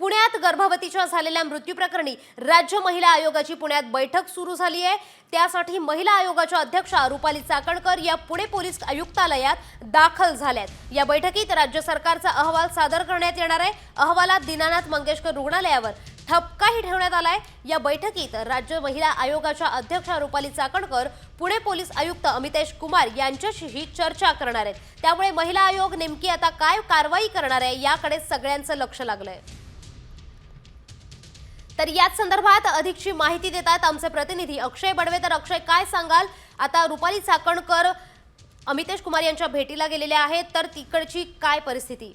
पुण्यात गर्भवतीच्या झालेल्या मृत्यू प्रकरणी राज्य महिला आयोगाची पुण्यात बैठक सुरू झाली आहे. त्यासाठी महिला आयोगाच्या अध्यक्षा रुपाली चाकणकर या पुणे पोलीस आयुक्तालयात दाखल झाल्यात. या बैठकीत राज्य सरकारचा अहवाल सादर करण्यात येणार आहे. अहवालात दीनानाथ मंगेशकर रुग्णालयावर ठपकाही ठेवण्यात आलाय. या बैठकीत राज्य महिला आयोगाच्या अध्यक्षा रुपाली चाकणकर पुणे पोलीस आयुक्त अमितेश कुमार यांच्याशीही चर्चा करणार आहेत. त्यामुळे महिला आयोग नेमकी आता काय कारवाई करणार आहे याकडे सगळ्यांचं लक्ष लागलंय. तर याच संदर्भात अधिकची माहिती देतात आमचे प्रतिनिधी. अक्षय बडवे तर अक्षय काय सांगाल? आता रुपाली चाकणकर अमितेश कुमार यांच्या भेटीला गेलेल्या आहेत तर तिकडची काय परिस्थिती?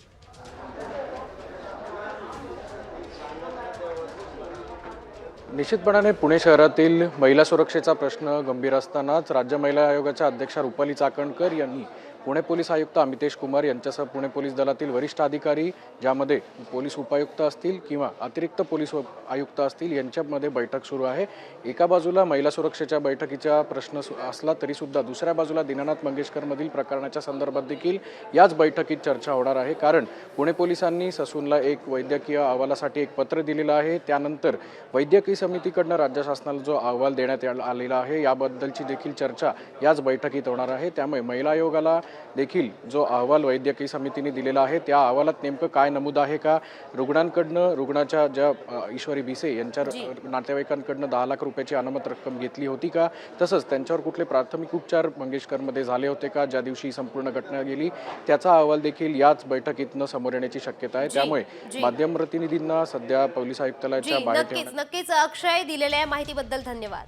निश्चितपणाने पुणे शहरातील महिला सुरक्षेचा प्रश्न गंभीर असतानाच राज्य महिला आयोगाच्या अध्यक्षा रुपाली चाकणकर यांनी पुणे पोलीस आयुक्त अमितेश कुमार यांच्यासह पुणे पोलीस दलातील वरिष्ठ अधिकारी ज्यामध्ये पोलीस उपायुक्त असतील किंवा अतिरिक्त पोलीस उप- आयुक्त असतील यांच्यामध्ये बैठक सुरू आहे. एका बाजूला महिला सुरक्षेच्या बैठकीचा प्रश्न असला तरीसुद्धा दुसऱ्या बाजूला दीनानाथ मंगेशकरमधील प्रकरणाच्या संदर्भात देखील याच बैठकीत चर्चा होणार आहे. कारण पुणे पोलिसांनी ससूनला एक वैद्यकीय अहवालासाठी एक पत्र दिलेलं आहे. त्यानंतर वैद्यकीय समितीकडनं राज्य शासनाला जो अहवाल देण्यात या- आलेला आहे याबद्दलची देखील चर्चा याच बैठकीत होणार आहे. त्यामुळे महिला आयोगाला देखील जो अहवाल वैद्यकीय समितीने दिलेला आहे त्या अहवालात नेमकं काय नमूद आहे का? रुग्णांकडनं रुग्णाच्या ज्या ईश्वरी भिसे यांच्या नातेवाईकांकडनं दहा लाख रुपयाची अनामत रक्कम घेतली होती का? तसंच त्यांच्यावर कुठले प्राथमिक उपचार मंगेशकरमध्ये झाले होते का? ज्या दिवशी संपूर्ण घटना गेली त्याचा अहवाल देखील याच बैठकीतनं समोर येण्याची शक्यता आहे. त्यामुळे. माध्यम प्रतिनिधींना सध्या पोलीस आयुक्तालयाच्या बाहेर नक्कीच अक्षय दिलेल्या माहितीबद्दल धन्यवाद.